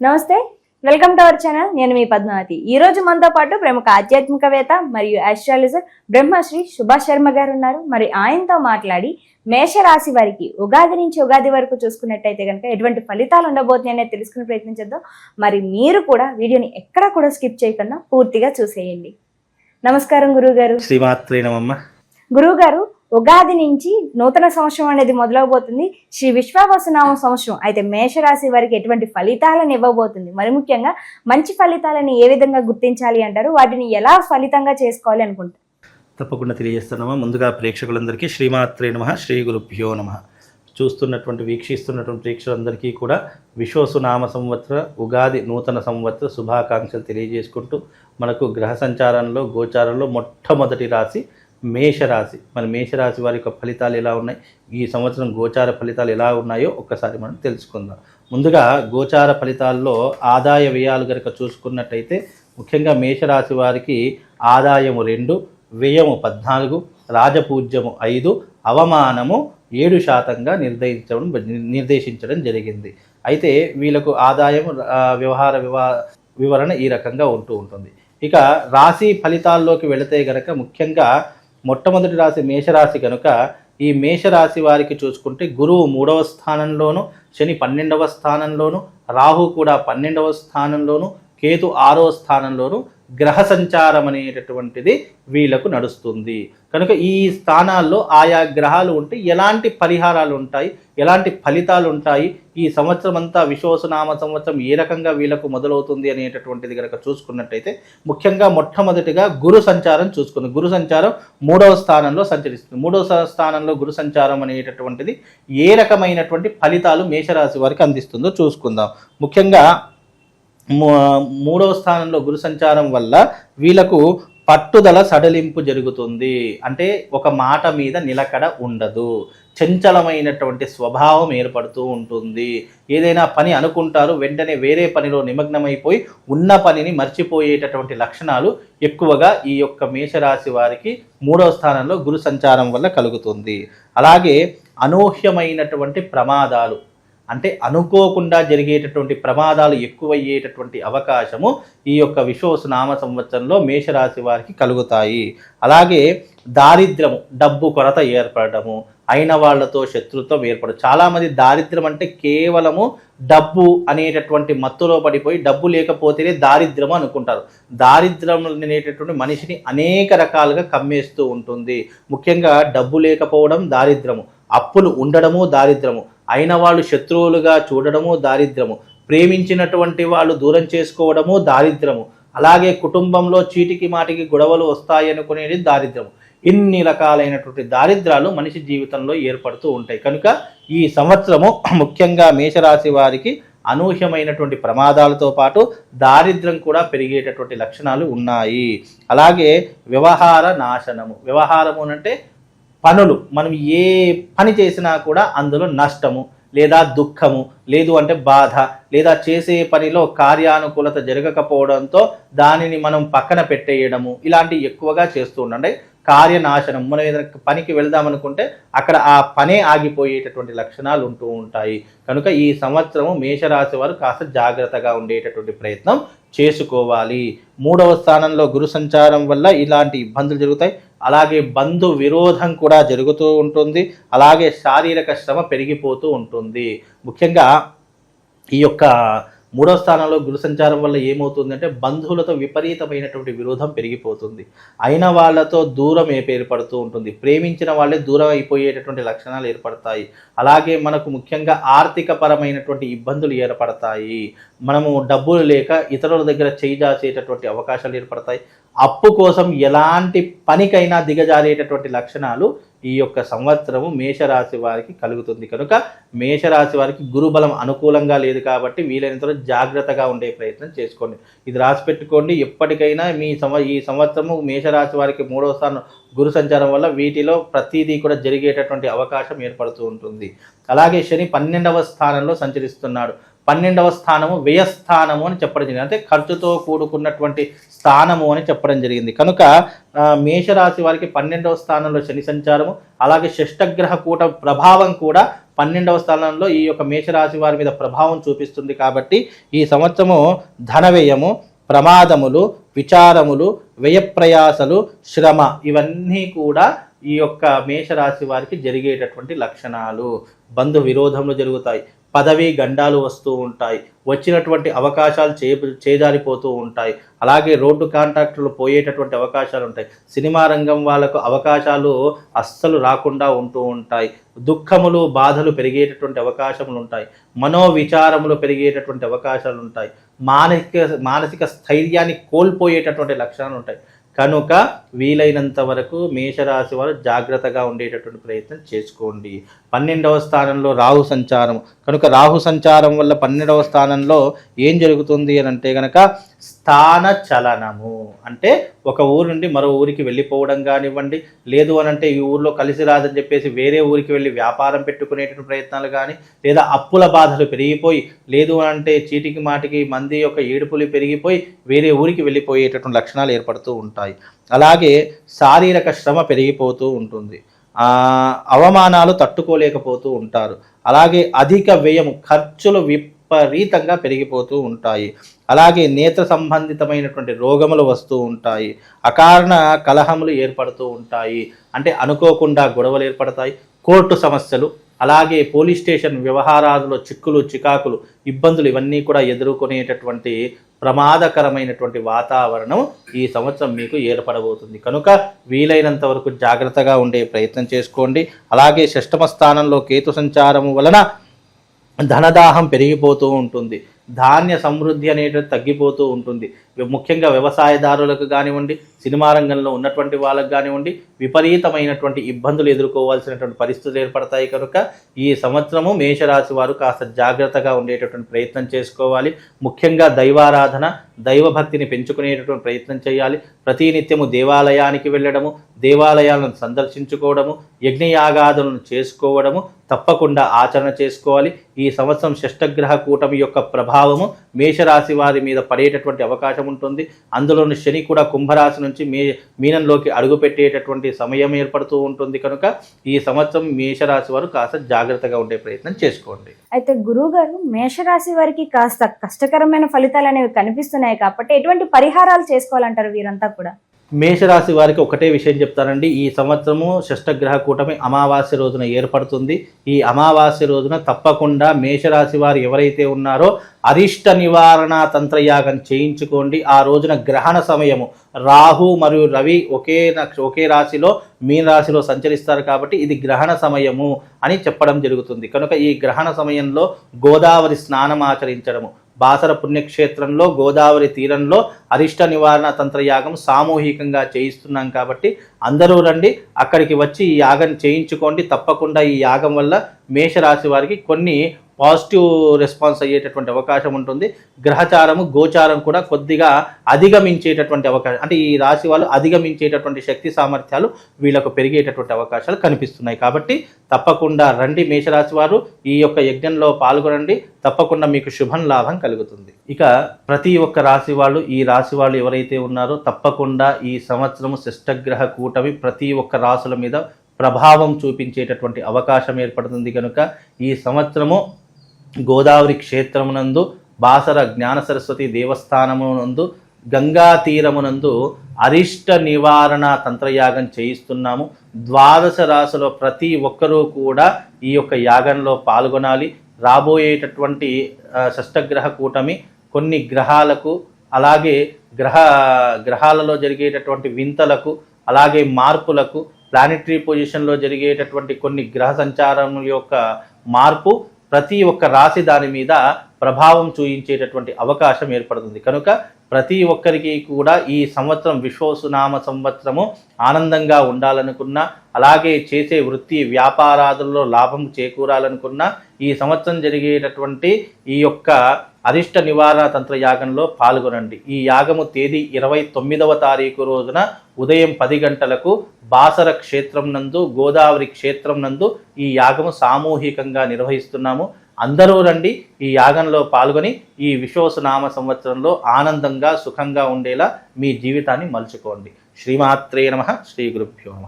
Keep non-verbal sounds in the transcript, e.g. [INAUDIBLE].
నమస్తే welcome to our channel. నేను మీ పద్మావతి. ఈ రోజు మనతో పాటు ప్రముఖ ఆధ్యాత్మికవేత్త మరియు ఆస్ట్రాలజర్ బ్రహ్మశ్రీ సుభాష్ శర్మ గారు ఉన్నారు. మరి ఆయనతో మాట్లాడి మేషరాశి వారికి ఉగాది నుంచి ఉగాది వరకు చూసుకున్నట్టయితే కనుక ఎటువంటి ఫలితాలు ఉండబోతున్నాయి అనేది తెలుసుకునే ప్రయత్నం చేద్దాం. మరి మీరు కూడా వీడియోని ఎక్కడా కూడా స్కిప్ చేయకుండా పూర్తిగా చూసేయండి. నమస్కారం గురువు గారు శ్రీమాత్రే నమమ్మ గురువు గారు ఉగాది నుంచి నూతన సంవత్సరం అనేది మొదలవబోతుంది. శ్రీ విశ్వావసనామ సంవత్సరం అయితే మేషరాశి వారికి ఎటువంటి ఫలితాలను ఇవ్వబోతుంది. మరి ముఖ్యంగా మంచి ఫలితాలను ఏ విధంగా గుర్తించాలి అంటారు? వాటిని ఎలా ఫలితంగా చేసుకోవాలి అనుకుంటారు తప్పకుండా తెలియజేస్తున్నామా? ముందుగా ప్రేక్షకులందరికీ శ్రీమాత్రే నమ శ్రీ గురుభ్యో నమ. చూస్తున్నటువంటి వీక్షిస్తున్నటువంటి ప్రేక్షకులందరికీ కూడా విశ్వసునామ సంవత్సర ఉగాది నూతన సంవత్సర శుభాకాంక్షలు తెలియజేసుకుంటూ మనకు గ్రహ సంచారంలో గోచారంలో మొట్టమొదటి రాశి మేషరాశి. మన మేషరాశి వారి యొక్క ఫలితాలు ఎలా ఉన్నాయి? ఈ సంవత్సరం గోచార ఫలితాలు ఎలా ఉన్నాయో ఒక్కసారి మనం తెలుసుకుందాం. ముందుగా గోచార ఫలితాల్లో ఆదాయ వ్యయాలు కనుక చూసుకున్నట్టయితే ముఖ్యంగా మేషరాశి వారికి ఆదాయము రెండు వ్యయము పద్నాలుగు రాజపూజ్యము ఐదు అవమానము ఏడు శాతంగా నిర్ణయించడం నిర్దేశించడం జరిగింది. అయితే వీళ్ళకు ఆదాయం వ్యవహార వివా వివరణ ఈ రకంగా ఉంటూ ఉంటుంది. ఇక రాశి ఫలితాల్లోకి వెళితే గనక ముఖ్యంగా మొట్టమొదటి రాశి మేషరాశి కనుక ఈ మేషరాశి వారికి చూసుకుంటే గురువు మూడవ స్థానంలోను శని పన్నెండవ స్థానంలోను రాహు కూడా పన్నెండవ స్థానంలోను కేతు ఆరో స్థానంలోను గ్రహ సంచారం అనేటటువంటిది వీళ్ళకు నడుస్తుంది. కనుక ఈ స్థానాల్లో ఆయా గ్రహాలు ఉంటే ఎలాంటి పరిహారాలు ఉంటాయి? ఎలాంటి ఫలితాలు ఉంటాయి? ఈ సంవత్సరం అంతా విశ్వసనామ సంవత్సరం ఏ రకంగా వీళ్ళకు మొదలవుతుంది అనేటటువంటిది కనుక చూసుకున్నట్టయితే ముఖ్యంగా మొట్టమొదటిగా గురు సంచారం చూసుకుంది. గురు సంచారం మూడవ స్థానంలో సంచరిస్తుంది. మూడవ స్థానంలో గురు సంచారం అనేటటువంటిది ఏ రకమైనటువంటి ఫలితాలు మేషరాశి వారికి అందిస్తుందో చూసుకుందాం. ముఖ్యంగా మూడవ స్థానంలో గురు సంచారం వల్ల వీళ్ళకు పట్టుదల సడలింపు జరుగుతుంది. అంటే ఒక మాట మీద నిలకడ ఉండదు. చంచలమైనటువంటి స్వభావం ఏర్పడుతూ ఉంటుంది. ఏదైనా పని అనుకుంటారు వెంటనే వేరే పనిలో నిమగ్నమైపోయి ఉన్న పనిని మర్చిపోయేటటువంటి లక్షణాలు ఎక్కువగా ఈ యొక్క మేషరాశి వారికి మూడవ స్థానంలో గురు సంచారం వల్ల కలుగుతుంది. అలాగే అనూహ్యమైనటువంటి ప్రమాదాలు అంటే అనుకోకుండా జరిగేటటువంటి ప్రమాదాలు ఎక్కువయ్యేటటువంటి అవకాశము ఈ యొక్క విశ్వసనామ సంవత్సరంలో మేషరాశి వారికి కలుగుతాయి. అలాగే దారిద్ర్యము డబ్బు కొరత ఏర్పడము అయిన వాళ్ళతో శత్రుత్వం ఏర్పడదు చాలామంది దారిద్ర్యం అంటే కేవలము డబ్బు అనేటటువంటి మత్తులో పడిపోయి డబ్బు లేకపోతేనే దారిద్రము అనుకుంటారు. దారిద్ర్యం అనేటటువంటి మనిషిని అనేక రకాలుగా కమ్మేస్తూ ఉంటుంది. ముఖ్యంగా డబ్బు లేకపోవడం దారిద్రము అప్పులు ఉండడము దారిద్రము అయిన వాళ్ళు శత్రువులుగా చూడడము దారిద్రము. ప్రేమించినటువంటి వాళ్ళు దూరం చేసుకోవడము దారిద్రము. అలాగే కుటుంబంలో చీటికి మాటికి గొడవలు వస్తాయనుకునేది దారిద్రము. ఇన్ని రకాలైనటువంటి దారిద్రాలు మనిషి జీవితంలో ఏర్పడుతూ ఉంటాయి. కనుక ఈ సంవత్సరము [CLEARS THROAT] ముఖ్యంగా మేషరాశి వారికి అనూహ్యమైనటువంటి ప్రమాదాలతో పాటు దారిద్ర్యం కూడా పెరిగేటటువంటి లక్షణాలు ఉన్నాయి. అలాగే వ్యవహార నాశనము. వ్యవహారము అంటే పనులు మనం ఏ పని చేసినా కూడా అందులో నష్టము లేదా దుఃఖము లేదు అంటే బాధ లేదా చేసే పనిలో కార్యానుకూలత జరగకపోవడంతో దానిని మనం పక్కన పెట్టేయడము ఇలాంటివి ఎక్కువగా చేస్తూ ఉండండి. కార్యనాశనం మనం ఏదైనా పనికి వెళ్దాం అనుకుంటే అక్కడ ఆ పనే ఆగిపోయేటటువంటి లక్షణాలు ఉంటూ ఉంటాయి. కనుక ఈ సంవత్సరము మేషరాశి వారు కాస్త జాగ్రత్తగా ఉండేటటువంటి ప్రయత్నం చేసుకోవాలి. మూడవ స్థానంలో గురు సంచారం వల్ల ఇలాంటి ఇబ్బందులు జరుగుతాయి. అలాగే బంధు విరోధం కూడా జరుగుతూ ఉంటుంది. అలాగే శారీరక శ్రమ పెరిగిపోతూ ఉంటుంది. ముఖ్యంగా ఈ యొక్క మూడో స్థానంలో గురు సంచారం వల్ల ఏమవుతుందంటే బంధువులతో విపరీతమైనటువంటి విరోధం పెరిగిపోతుంది. అయిన వాళ్ళతో దూరం ఏర్పడుతూ ఉంటుంది. ప్రేమించిన వాళ్ళే దూరం అయిపోయేటటువంటి లక్షణాలు ఏర్పడతాయి. అలాగే మనకు ముఖ్యంగా ఆర్థిక పరమైనటువంటి ఇబ్బందులు ఏర్పడతాయి. మనము డబ్బులు లేక ఇతరుల దగ్గర చేయజాసేటటువంటి అవకాశాలు ఏర్పడతాయి. అప్పు కోసం ఎలాంటి పనికైనా దిగజారేటటువంటి లక్షణాలు ఈ యొక్క సంవత్సరము మేషరాశి వారికి కలుగుతుంది. కనుక మేషరాశి వారికి గురుబలం అనుకూలంగా లేదు కాబట్టి వీలైనంత జాగ్రత్తగా ఉండే ప్రయత్నం చేసుకోండి. ఇది రాసి పెట్టుకోండి. ఎప్పటికైనా మీ సంవ ఈ సంవత్సరము మేషరాశి వారికి మూడవ స్థానం గురు సంచారం వల్ల వీటిలో ప్రతిదీ కూడా జరిగేటటువంటి అవకాశం ఏర్పడుతూ ఉంటుంది. అలాగే శని పన్నెండవ స్థానంలో సంచరిస్తున్నాడు. పన్నెండవ స్థానము వ్యయస్థానము అని చెప్పడం జరిగింది. అంటే ఖర్చుతో కూడుకున్నటువంటి స్థానము అని చెప్పడం జరిగింది. కనుక మేషరాశి వారికి పన్నెండవ స్థానంలో శని సంచారము అలాగే షష్టగ్రహ కూట ప్రభావం కూడా పన్నెండవ స్థానంలో ఈ యొక్క మేషరాశి వారి మీద ప్రభావం చూపిస్తుంది కాబట్టి ఈ సంవత్సరము ధన వ్యయము ప్రమాదములు విచారములు వ్యయప్రయాసలు శ్రమ ఇవన్నీ కూడా ఈ యొక్క మేషరాశి వారికి జరిగేటటువంటి లక్షణాలు. బంధు విరోధములు జరుగుతాయి. పదవీ గండాలు వస్తూ ఉంటాయి. వచ్చినటువంటి అవకాశాలు చే చేజారిపోతూ ఉంటాయి. అలాగే రోడ్డు కాంట్రాక్టులు పోయేటటువంటి అవకాశాలు ఉంటాయి. సినిమా రంగం వాళ్ళకు అవకాశాలు అస్సలు రాకుండా ఉంటూ ఉంటాయి. దుఃఖములు బాధలు పెరిగేటటువంటి అవకాశములు ఉంటాయి. మనోవిచారములు పెరిగేటటువంటి అవకాశాలు ఉంటాయి. మానసిక మానసిక స్థైర్యాన్ని కోల్పోయేటటువంటి లక్షణాలు ఉంటాయి. కనుక వీలైనంత వరకు మేషరాశి వారు జాగ్రత్తగా ఉండేటటువంటి ప్రయత్నం చేసుకోండి. పన్నెండవ స్థానంలో రాహు సంచారం. కనుక రాహు సంచారం వల్ల పన్నెండవ స్థానంలో ఏం జరుగుతుంది అని అంటే కనుక స్థాన చలనము. అంటే ఒక ఊరు నుండి మరో ఊరికి వెళ్ళిపోవడం కానివ్వండి లేదు అని అంటే ఈ ఊర్లో కలిసి రాదని చెప్పేసి వేరే ఊరికి వెళ్ళి వ్యాపారం పెట్టుకునేటువంటి ప్రయత్నాలు కానీ లేదా అప్పుల బాధలు పెరిగిపోయి లేదు అని అంటే చీటికి మాటికి మంది యొక్క ఏడుపులు పెరిగిపోయి వేరే ఊరికి వెళ్ళిపోయేటటువంటి లక్షణాలు ఏర్పడుతూ ఉంటాయి. అలాగే శారీరక శ్రమ పెరిగిపోతూ ఉంటుంది. అవమానాలు తట్టుకోలేకపోతూ ఉంటారు. అలాగే అధిక వ్యయం ఖర్చులు విపరీతంగా పెరిగిపోతూ ఉంటాయి. అలాగే నేత్ర సంబంధితమైనటువంటి రోగములు వస్తూ ఉంటాయి. అకారణ కలహములు ఏర్పడుతూ ఉంటాయి. అంటే అనుకోకుండా గొడవలు ఏర్పడతాయి. కోర్టు సమస్యలు అలాగే పోలీస్ స్టేషన్ వ్యవహారాలలో చిక్కులు చికాకులు ఇబ్బందులు ఇవన్నీ కూడా ఎదుర్కొనేటటువంటి ప్రమాదకరమైనటువంటి వాతావరణం ఈ సంవత్సరం మీకు ఏర్పడబోతుంది. కనుక వీలైనంత వరకు జాగ్రత్తగా ఉండే ప్రయత్నం చేసుకోండి. అలాగే షష్టమ స్థానంలో కేతు సంచారము వలన ధనదాహం పెరిగిపోతూ ఉంటుంది. ధాన్య సమృద్ధి అనేది తగ్గిపోతూ ఉంటుంది. ముఖ్యంగా వ్యవసాయదారులకు కానివ్వండి సినిమా రంగంలో ఉన్నటువంటి వాళ్ళకు కానివ్వండి విపరీతమైనటువంటి ఇబ్బందులు ఎదుర్కోవాల్సినటువంటి పరిస్థితులు ఏర్పడతాయి కనుక ఈ సంవత్సరము మేషరాశి వారు కాస్త జాగ్రత్తగా ఉండేటటువంటి ప్రయత్నం చేసుకోవాలి. ముఖ్యంగా దైవారాధన దైవభక్తిని పెంచుకునేటటువంటి ప్రయత్నం చేయాలి. ప్రతినిత్యము దేవాలయానికి వెళ్ళడము దేవాలయాలను సందర్శించుకోవడము యజ్ఞయాగాదులను చేసుకోవడము తప్పకుండా ఆచరణ చేసుకోవాలి. ఈ సంవత్సరం షష్టగ్రహ కూటమి యొక్క ప్రభావము మేషరాశి వారి మీద పడేటటువంటి అవకాశం ఉంటుంది. అందులోని శని కూడా కుంభరాశి నుంచి మే మీనంలోకి అడుగుపెట్టేటటువంటి సమయం ఏర్పడుతూ ఉంటుంది కనుక ఈ సంవత్సరం మేషరాశి వారు కాస్త జాగ్రత్తగా ఉండే ప్రయత్నం చేసుకోండి. అయితే గురువుగారు మేషరాశి వారికి కాస్త కష్టకరమైన ఫలితాలు అనేవి కనిపిస్తున్నాయి కాబట్టి ఎటువంటి పరిహారాలు చేసుకోవాలంటారు వీరంతా? కూడా. మేషరాశి వారికి ఒకటే విషయం చెప్తానండి. ఈ సంవత్సరము షష్టగ్రహ కూటమి అమావాస్య రోజున ఏర్పడుతుంది. ఈ అమావాస్య రోజున తప్పకుండా మేషరాశి వారు ఎవరైతే ఉన్నారో అరిష్ట నివారణ తంత్రయాగం చేయించుకోండి. ఆ రోజున గ్రహణ సమయము రాహు మరియు రవి ఒకే నక్ష ఒకే రాశిలో మీన రాశిలో సంచరిస్తారు కాబట్టి ఇది గ్రహణ సమయము అని చెప్పడం జరుగుతుంది. కనుక ఈ గ్రహణ సమయంలో గోదావరి స్నానం ఆచరించడము బాసర పుణ్యక్షేత్రంలో గోదావరి తీరంలో అరిష్ట నివారణ తంత్రయాగం సామూహికంగా చేయిస్తున్నాం కాబట్టి అందరూ రండి అక్కడికి వచ్చి ఈ యాగం చేయించుకోండి. తప్పకుండా ఈ యాగం వల్ల మేషరాశి వారికి కొన్ని పాజిటివ్ రెస్పాన్స్ అయ్యేటటువంటి అవకాశం ఉంటుంది. గ్రహచారము గోచారం కూడా కొద్దిగా అధిగమించేటటువంటి అవకాశం అంటే ఈ రాశి వాళ్ళు అధిగమించేటటువంటి శక్తి సామర్థ్యాలు వీళ్ళకు పెరిగేటటువంటి అవకాశాలు కనిపిస్తున్నాయి. కాబట్టి తప్పకుండా రండి మేషరాశి వారు ఈ యొక్క యజ్ఞంలో పాల్గొనండి. తప్పకుండా మీకు శుభం లాభం కలుగుతుంది. ఇక ప్రతి ఒక్క రాశి వాళ్ళు ఈ రాశి వాళ్ళు ఎవరైతే ఉన్నారో తప్పకుండా ఈ సంవత్సరము శిష్టగ్రహ కూటమి ప్రతి ఒక్క రాశుల మీద ప్రభావం చూపించేటటువంటి అవకాశం ఏర్పడుతుంది కనుక ఈ సంవత్సరము గోదావరి క్షేత్రమునందు బాసర జ్ఞాన సరస్వతి దేవస్థానమునందు గంగా తీరమునందు అరిష్ట నివారణ తంత్రయాగం చేయిస్తున్నాము. ద్వాదశ రాశిలో ప్రతి ఒక్కరూ కూడా ఈ యొక్క యాగంలో పాల్గొనాలి. రాబోయేటటువంటి షష్టగ్రహ కూటమి కొన్ని గ్రహాలకు అలాగే గ్రహ గ్రహాలలో జరిగేటటువంటి వింతలకు అలాగే మార్పులకు ప్లానిటరీ పొజిషన్లో జరిగేటటువంటి కొన్ని గ్రహ సంచారం యొక్క మార్పు ప్రతి ఒక్క రాశి దాని మీద ప్రభావం చూయించేటటువంటి అవకాశం ఏర్పడుతుంది. కనుక ప్రతి ఒక్కరికి కూడా ఈ సంవత్సరం విశ్వసునామ సంవత్సరము ఆనందంగా ఉండాలనుకున్నా అలాగే చేసే వృత్తి వ్యాపారాదుల్లో లాభం చేకూరాలనుకున్నా ఈ సంవత్సరం జరిగేటటువంటి ఈ యొక్క అరిష్ట నివారణ తంత్ర యాగంలో పాల్గొనండి. ఈ యాగము తేదీ ఇరవై తొమ్మిదవ తారీఖు రోజున ఉదయం పది గంటలకు బాసర క్షేత్రం నందు గోదావరి క్షేత్రం నందు ఈ యాగము సామూహికంగా నిర్వహిస్తున్నాము. అందరూ రండి ఈ యాగంలో పాల్గొని ఈ విశ్వసనామ సంవత్సరంలో ఆనందంగా సుఖంగా ఉండేలా మీ జీవితాన్ని మలుచుకోండి. శ్రీమాత్రే నమ. శ్రీ గురుభ్యో నమ.